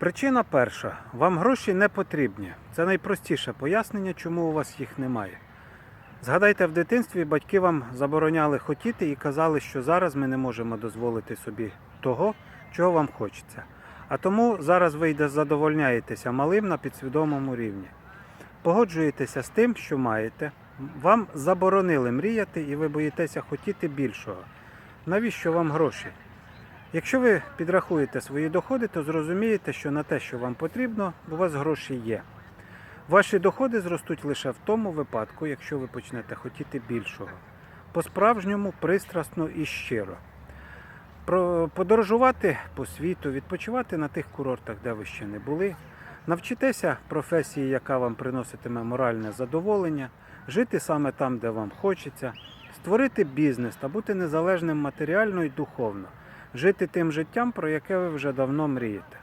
Причина перша. Вам гроші не потрібні. Це найпростіше пояснення, чому у вас їх немає. Згадайте, в дитинстві батьки вам забороняли хотіти і казали, що зараз ми не можемо дозволити собі того, чого вам хочеться. А тому зараз ви йде задовольняєтеся малим на підсвідомому рівні. Погоджуєтеся з тим, що маєте. Вам заборонили мріяти і ви боїтеся хотіти більшого. Навіщо вам гроші? Якщо ви підрахуєте свої доходи, то зрозумієте, що на те, що вам потрібно, у вас гроші є. Ваші доходи зростуть лише в тому випадку, якщо ви почнете хотіти більшого. По-справжньому, пристрасно і щиро. Подорожувати по світу, відпочивати на тих курортах, де ви ще не були, навчитеся професії, яка вам приноситиме моральне задоволення, жити саме там, де вам хочеться, створити бізнес та бути незалежним матеріально і духовно, жити тим життям, про яке ви вже давно мрієте.